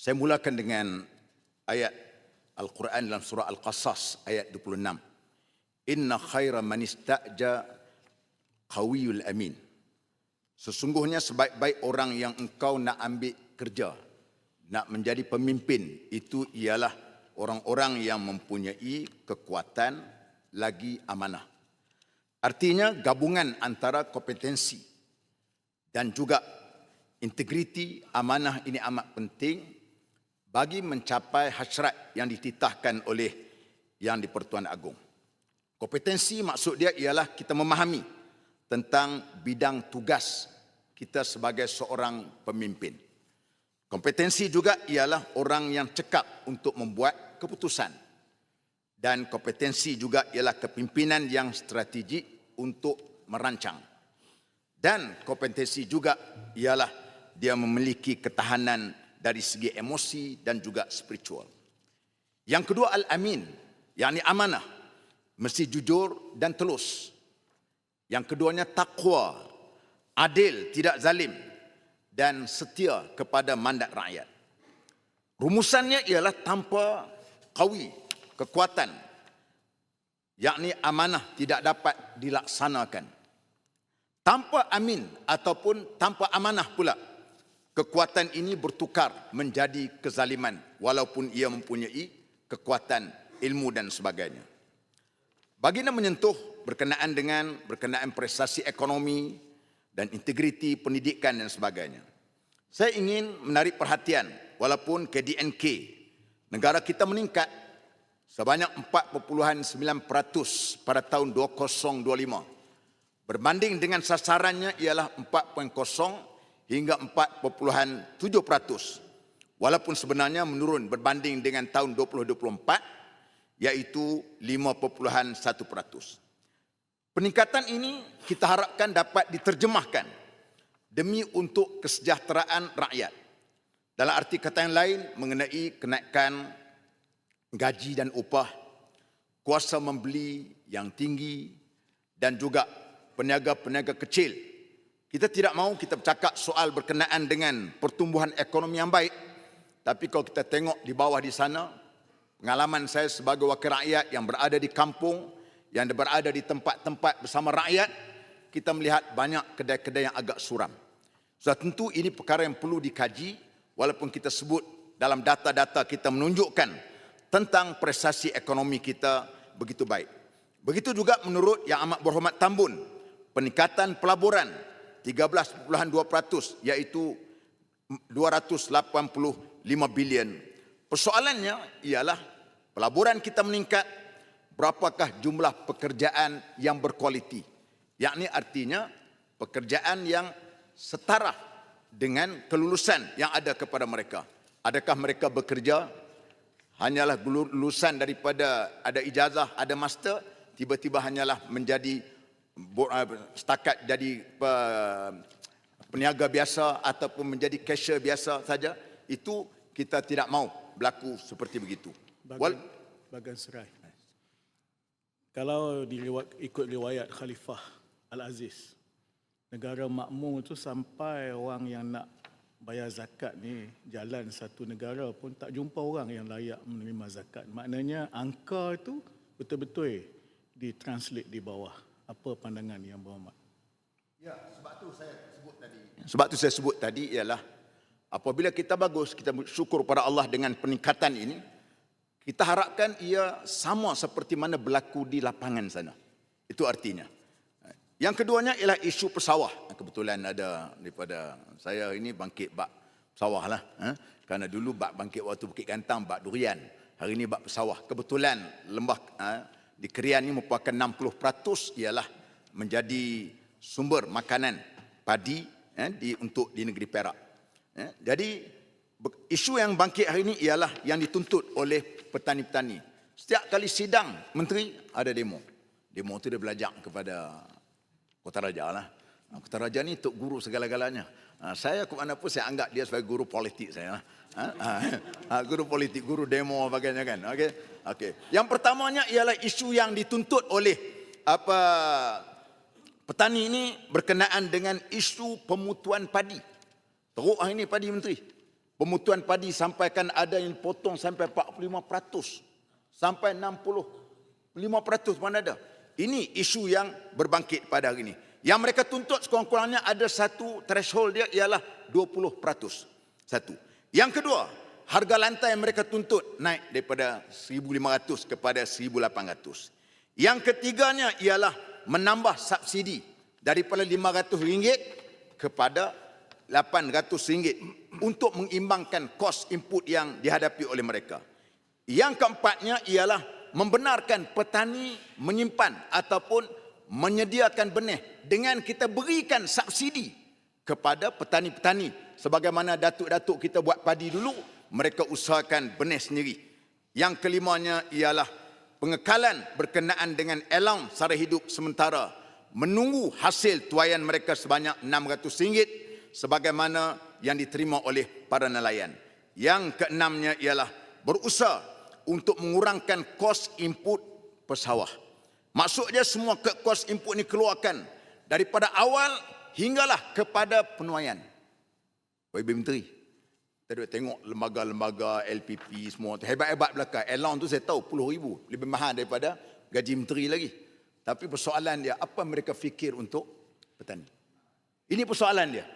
Saya mulakan dengan ayat Al-Quran dalam surah Al-Qasas ayat 26. Inna khaira man istaja qawiyul amin. Sesungguhnya sebaik-baik orang yang engkau nak ambil kerja, nak menjadi pemimpin, itu ialah orang-orang yang mempunyai kekuatan lagi amanah. Artinya gabungan antara kompetensi dan juga integriti amanah ini amat penting bagi mencapai hasrat yang dititahkan oleh yang di-Pertuan Agong. Kompetensi maksud dia ialah kita memahami tentang bidang tugas kita sebagai seorang pemimpin. Kompetensi juga ialah orang yang cekap untuk membuat keputusan. Dan kompetensi juga ialah kepimpinan yang strategik untuk merancang. Dan kompetensi juga ialah dia memiliki ketahanan dari segi emosi dan juga spiritual. Yang kedua al-amin, yakni amanah, mesti jujur dan telus. Yang keduanya takwa, adil, tidak zalim dan setia kepada mandat rakyat. Rumusannya ialah tanpa kawi, kekuatan, yakni amanah tidak dapat dilaksanakan. Tanpa amin ataupun tanpa amanah pula, kekuatan ini bertukar menjadi kezaliman walaupun ia mempunyai kekuatan ilmu dan sebagainya. Baginda menyentuh berkenaan dengan berkenaan prestasi ekonomi dan integriti pendidikan dan sebagainya. Saya ingin menarik perhatian walaupun KDNK negara kita meningkat sebanyak 4.9% pada tahun 2025 berbanding dengan sasarannya ialah 4.0 hingga 4.7% walaupun sebenarnya menurun berbanding dengan tahun 2024 iaitu 5.1%. Peningkatan ini kita harapkan dapat diterjemahkan demi untuk kesejahteraan rakyat. Dalam arti kata yang lain mengenai kenaikan gaji dan upah, kuasa membeli yang tinggi dan juga peniaga-peniaga kecil. Kita tidak mahu kita bercakap soal berkenaan dengan pertumbuhan ekonomi yang baik, tapi kalau kita tengok di bawah di sana, pengalaman saya sebagai wakil rakyat yang berada di kampung, yang berada di tempat-tempat bersama rakyat, kita melihat banyak kedai-kedai yang agak suram. So tentu ini perkara yang perlu dikaji walaupun kita sebut dalam data-data kita menunjukkan tentang prestasi ekonomi kita begitu baik. Begitu juga menurut yang amat berhormat Tambun, peningkatan pelaburan 13.2% iaitu 285 bilion. Persoalannya ialah pelaburan kita meningkat, berapakah jumlah pekerjaan yang berkualiti? yakni artinya pekerjaan yang setara dengan kelulusan yang ada kepada mereka. Adakah mereka bekerja hanyalah lulusan daripada ada ijazah, ada master, tiba-tiba hanyalah menjadi setakat jadi peniaga biasa ataupun menjadi cashier biasa saja, itu kita tidak mau berlaku seperti begitu. Bagan, bagan serai. Kalau diriwayat, ikut riwayat Khalifah Al-Aziz. Negara makmur tu sampai orang yang nak bayar zakat ni jalan satu negara pun tak jumpa orang yang layak menerima zakat. Maknanya angka itu betul-betul ditranslate di bawah. Apa pandangan yang berhormat? Ya, sebab tu saya sebut tadi. Sebab tu saya sebut tadi ialah apabila kita bagus, kita syukur pada Allah dengan peningkatan ini, kita harapkan ia sama seperti mana berlaku di lapangan sana. Itu artinya. Yang keduanya ialah isu pesawah. Kebetulan ada daripada saya ini bangkit bak pesawah lah. Ha? Kerana dulu bak bangkit waktu Bukit Gantang, bak durian. Hari ini bak pesawah. Kebetulan lembah ha? Di Kerian ini merupakan 60% ialah menjadi sumber makanan padi ha? di, untuk di negeri Perak. Ha? Jadi isu yang bangkit hari ini ialah yang dituntut oleh petani-petani. Setiap kali sidang menteri ada demo. Demo itu dia belajar kepada Kota Raja lah. Ah, Kota Raja ni untuk guru segala-galanya. Ah, saya ke mana pun saya anggap dia sebagai guru politik saya. Ha? Guru politik, guru demo bagainya kan. Okey. Okey. Yang pertamanya ialah isu yang dituntut oleh apa petani ini berkenaan dengan isu pemutuan padi. Teruk ini padi menteri. Pemutuan padi sampaikan ada yang potong sampai 45%. Sampai 65% mana ada. Ini isu yang berbangkit pada hari ini. Yang mereka tuntut sekurang-kurangnya ada satu threshold dia ialah 20%. Satu. Yang kedua, harga lantai yang mereka tuntut naik daripada 1,500 kepada 1,800. Yang ketiganya ialah menambah subsidi daripada RM500 kepada RM800 untuk mengimbangkan kos input yang dihadapi oleh mereka. Yang keempatnya ialah membenarkan petani menyimpan ataupun menyediakan benih dengan kita berikan subsidi kepada petani-petani sebagaimana datuk-datuk kita buat padi dulu mereka usahakan benih sendiri. Yang kelimanya ialah pengekalan berkenaan dengan elang sara hidup sementara menunggu hasil tuaian mereka sebanyak RM600 sebagaimana yang diterima oleh para nelayan. Yang keenamnya ialah berusaha untuk mengurangkan kos input pesawah. Maksudnya semua kos input ini keluarkan daripada awal hinggalah kepada penuaian. YB Menteri, kita duduk tengok lembaga-lembaga LPP semua tu hebat-hebat belakang. Elon tu saya tahu puluh ribu lebih mahal daripada gaji menteri lagi. Tapi persoalan dia apa mereka fikir untuk petani. Ini persoalan dia.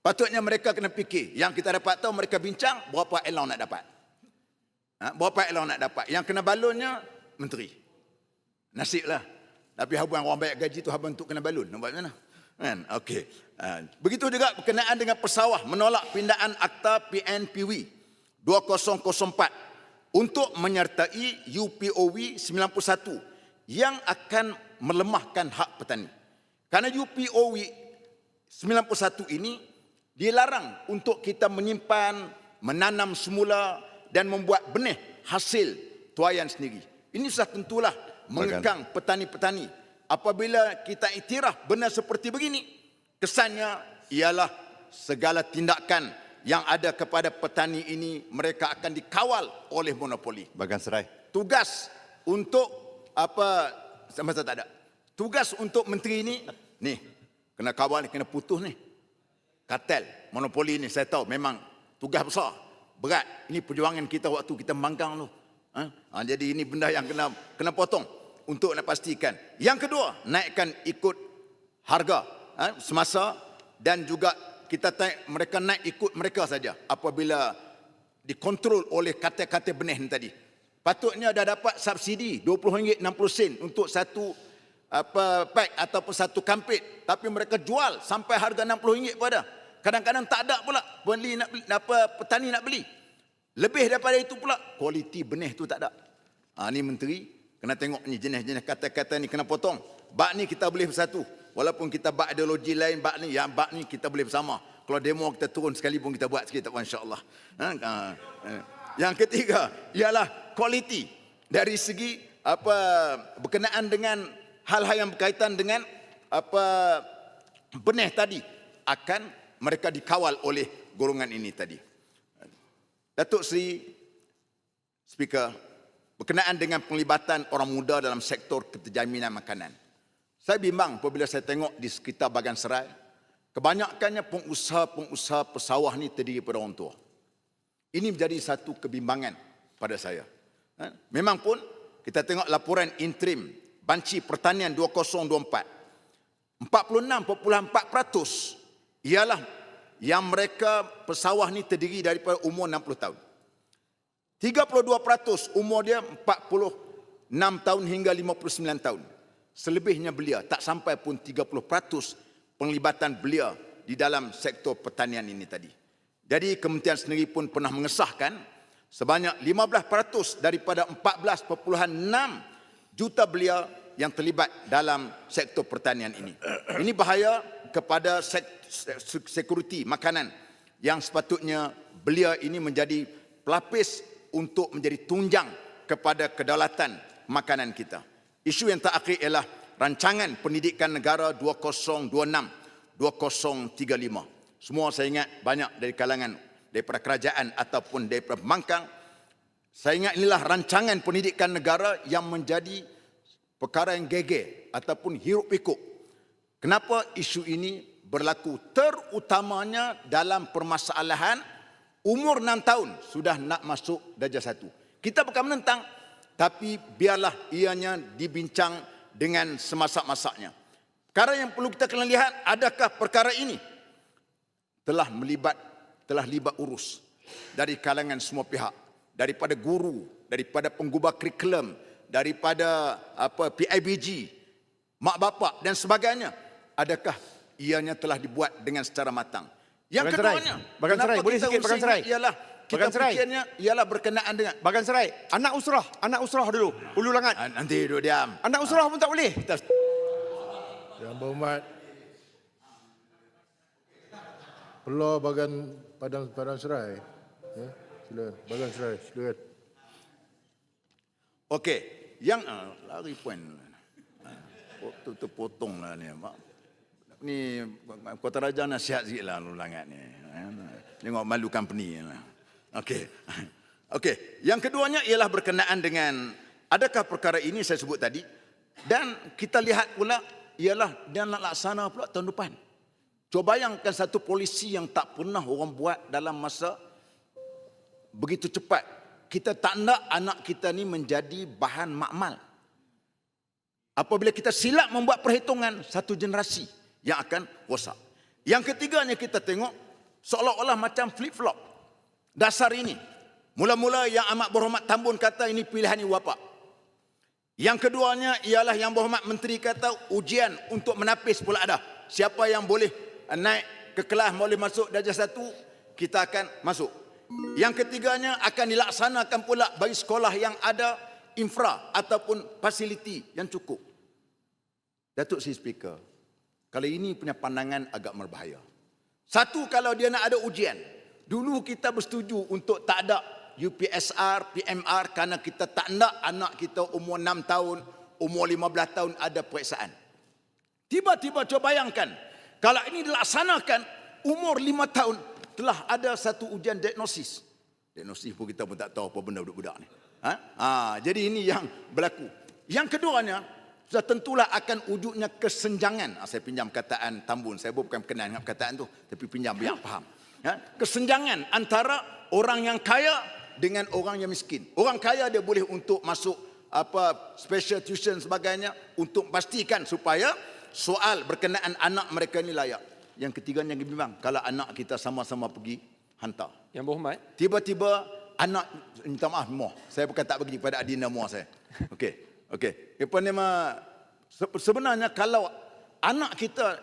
Patutnya mereka kena fikir. Yang kita dapat tahu mereka bincang berapa Elon nak dapat. Ha, berapa Elon nak dapat. Yang kena balonnya menteri. Nasiblah. Tapi habuan orang banyak gaji tu habuan untuk kena balon. Nampak mana? Kan? Okey. Ha, begitu juga berkenaan dengan pesawah menolak pindaan akta PNPW 2004 untuk menyertai UPOW 91 yang akan melemahkan hak petani. Kerana UPOW 91 ini dilarang untuk kita menyimpan, menanam semula dan membuat benih hasil tuaian sendiri. Ini sudah tentulah mengekang petani-petani. Apabila kita iktiraf benar seperti begini, kesannya ialah segala tindakan yang ada kepada petani ini mereka akan dikawal oleh monopoli. Bagan Serai. Tugas untuk apa masa tak ada. Tugas untuk menteri ini ni kena kawal kena putus ni. Kartel, monopoli ni saya tahu memang tugas besar. Berat. Ini perjuangan kita waktu kita membangkang tu. Ha? Ha, jadi ini benda yang kena kena potong untuk nak pastikan. Yang kedua, naikkan ikut harga ha, semasa dan juga kita taik, mereka naik ikut mereka saja apabila dikontrol oleh kata-kata benih ni tadi. Patutnya dah dapat subsidi RM20.60 untuk satu apa pack ataupun satu kampit tapi mereka jual sampai harga RM60 pada. Kadang-kadang tak ada pula beli nak beli, apa petani nak beli. Lebih daripada itu pula kualiti benih tu tak ada. Ha, ni menteri kena tengok ni jenis-jenis kata-kata ni kena potong. Bak ni kita boleh bersatu. Walaupun kita bak ideologi lain bak ni yang bak ni kita boleh bersama. Kalau demo kita turun sekali pun kita buat sikit tak apa insya-Allah. Ha, ha, ha. Yang ketiga ialah kualiti dari segi apa berkenaan dengan hal-hal yang berkaitan dengan apa benih tadi akan mereka dikawal oleh golongan ini tadi. Datuk Seri Speaker, berkenaan dengan penglibatan orang muda dalam sektor keterjaminan makanan. Saya bimbang apabila saya tengok di sekitar Bagan Serai, kebanyakannya pengusaha-pengusaha pesawah ni terdiri pada orang tua. Ini menjadi satu kebimbangan pada saya. Ha? Memang pun kita tengok laporan interim Banci Pertanian 2024. 46.4% ialah yang mereka pesawah ni terdiri daripada umur 60 tahun. 32% umur dia 46 tahun hingga 59 tahun. Selebihnya belia, tak sampai pun 30% penglibatan belia di dalam sektor pertanian ini tadi. Jadi kementerian sendiri pun pernah mengesahkan sebanyak 15% daripada 14.6 juta belia yang terlibat dalam sektor pertanian ini. Ini bahaya kepada security makanan yang sepatutnya belia ini menjadi pelapis untuk menjadi tunjang kepada kedaulatan makanan kita. Isu yang terakhir ialah rancangan pendidikan negara 2026 2035. Semua saya ingat banyak dari kalangan daripada kerajaan ataupun daripada pembangkang saya ingat inilah rancangan pendidikan negara yang menjadi perkara yang geger ataupun hiruk pikuk. Kenapa isu ini berlaku terutamanya dalam permasalahan Umur 6 tahun sudah nak masuk darjah satu. Kita bukan menentang, tapi biarlah ianya dibincang dengan semasak-masaknya. Perkara yang perlu kita kena lihat, adakah perkara ini telah melibat, telah libat urus dari kalangan semua pihak, daripada guru, daripada penggubah kurikulum, daripada apa PIBG, mak bapak dan sebagainya. Adakah ianya telah dibuat dengan secara matang? Yang Bagan Serai. keduanya, Bagan Serai. Boleh sikit, Bagan Serai. Ialah kita Bagan Serai. fikirnya ialah berkenaan dengan Bagan Serai, anak usrah, anak usrah dulu. Ulu langat. Ah, nanti duduk diam. Anak usrah pun tak boleh. Kita Yang berhormat Peluang Bagan Padang Padang Serai. Ya, silakan. Bagan Serai, silakan. Okey, yang uh, lari poin. Uh, terpotong lah ni. Mak. Ni Kota Raja nasihat sikit lah langat ni. Tengok malu company lah. Okey. Okey, yang keduanya ialah berkenaan dengan adakah perkara ini saya sebut tadi dan kita lihat pula ialah dia nak laksana pula tahun depan. Cuba bayangkan satu polisi yang tak pernah orang buat dalam masa begitu cepat. Kita tak nak anak kita ni menjadi bahan makmal. Apabila kita silap membuat perhitungan satu generasi yang akan rosak. Yang ketiganya kita tengok seolah-olah macam flip-flop. Dasar ini. Mula-mula yang amat berhormat Tambun kata ini pilihan ibu bapa. Yang keduanya ialah yang berhormat menteri kata ujian untuk menapis pula ada. Siapa yang boleh naik ke kelas boleh masuk darjah satu, kita akan masuk. Yang ketiganya akan dilaksanakan pula bagi sekolah yang ada infra ataupun fasiliti yang cukup. Datuk Si Speaker, kalau ini punya pandangan agak berbahaya. Satu, kalau dia nak ada ujian. Dulu kita bersetuju untuk tak ada UPSR, PMR kerana kita tak nak anak kita umur 6 tahun, umur 15 tahun ada periksaan. Tiba-tiba cuba bayangkan, kalau ini dilaksanakan, umur 5 tahun telah ada satu ujian diagnosis. Diagnosis pun kita pun tak tahu apa benda budak-budak ni. Ha? Ha, jadi ini yang berlaku. Yang keduanya, sudah tentulah akan wujudnya kesenjangan. Ha, saya pinjam kataan Tambun. Saya bukan berkenan dengan perkataan tu. Tapi pinjam biar faham. Ha? Kesenjangan antara orang yang kaya dengan orang yang miskin. Orang kaya dia boleh untuk masuk apa special tuition sebagainya untuk pastikan supaya soal berkenaan anak mereka ni layak. Yang ketiganya yang bimbang kalau anak kita sama-sama pergi hantar. Yang berhormat, Tiba-tiba anak minta maaf moh. Saya bukan tak bagi pada adina moh saya. Okey. Okey. Apa nama se- sebenarnya kalau anak kita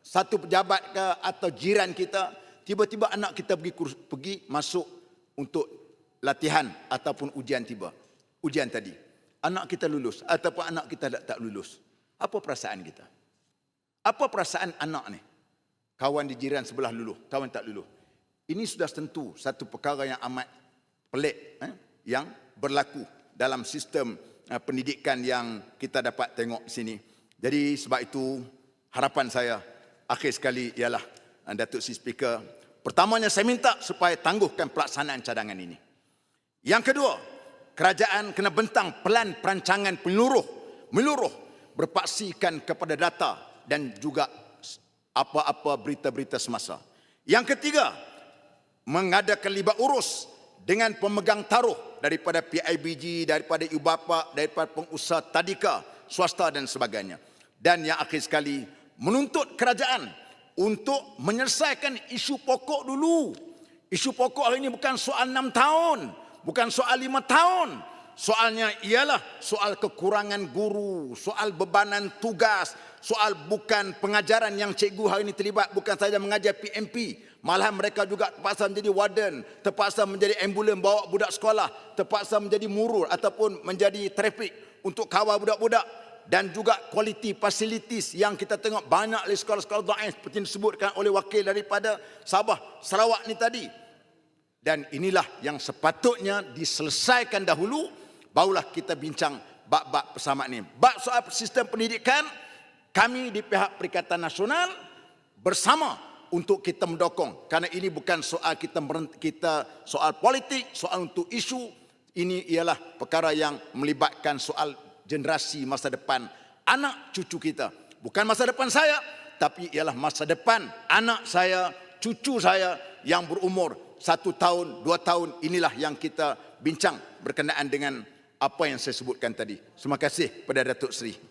satu pejabat ke atau jiran kita tiba-tiba anak kita pergi pergi masuk untuk latihan ataupun ujian tiba. Ujian tadi. Anak kita lulus ataupun anak kita tak, tak lulus. Apa perasaan kita? Apa perasaan anak ni? Kawan di jiran sebelah luluh, kawan tak luluh. Ini sudah tentu satu perkara yang amat pelik eh, yang berlaku dalam sistem pendidikan yang kita dapat tengok sini. Jadi sebab itu harapan saya akhir sekali ialah eh, Datuk Si Speaker, pertamanya saya minta supaya tangguhkan pelaksanaan cadangan ini. Yang kedua, kerajaan kena bentang pelan perancangan penyeluruh, menyeluruh berpaksikan kepada data dan juga apa-apa berita-berita semasa. Yang ketiga, mengadakan libat urus dengan pemegang taruh daripada PIBG, daripada ibu bapa, daripada pengusaha tadika, swasta dan sebagainya. Dan yang akhir sekali, menuntut kerajaan untuk menyelesaikan isu pokok dulu. Isu pokok hari ini bukan soal enam tahun, bukan soal lima tahun. Soalnya ialah soal kekurangan guru, soal bebanan tugas, soal bukan pengajaran yang cikgu hari ini terlibat bukan saja mengajar PMP, malahan mereka juga terpaksa menjadi warden, terpaksa menjadi ambulan bawa budak sekolah, terpaksa menjadi murur ataupun menjadi trafik untuk kawal budak-budak dan juga kualiti facilities yang kita tengok banyak di sekolah-sekolah daif seperti disebutkan oleh wakil daripada Sabah, Sarawak ni tadi. Dan inilah yang sepatutnya diselesaikan dahulu barulah kita bincang bab-bab persamaan ini. Bab soal sistem pendidikan kami di pihak Perikatan Nasional bersama untuk kita mendokong kerana ini bukan soal kita kita soal politik, soal untuk isu ini ialah perkara yang melibatkan soal generasi masa depan anak cucu kita. Bukan masa depan saya tapi ialah masa depan anak saya, cucu saya yang berumur satu tahun, dua tahun inilah yang kita bincang berkenaan dengan apa yang saya sebutkan tadi. Terima kasih kepada Datuk Seri.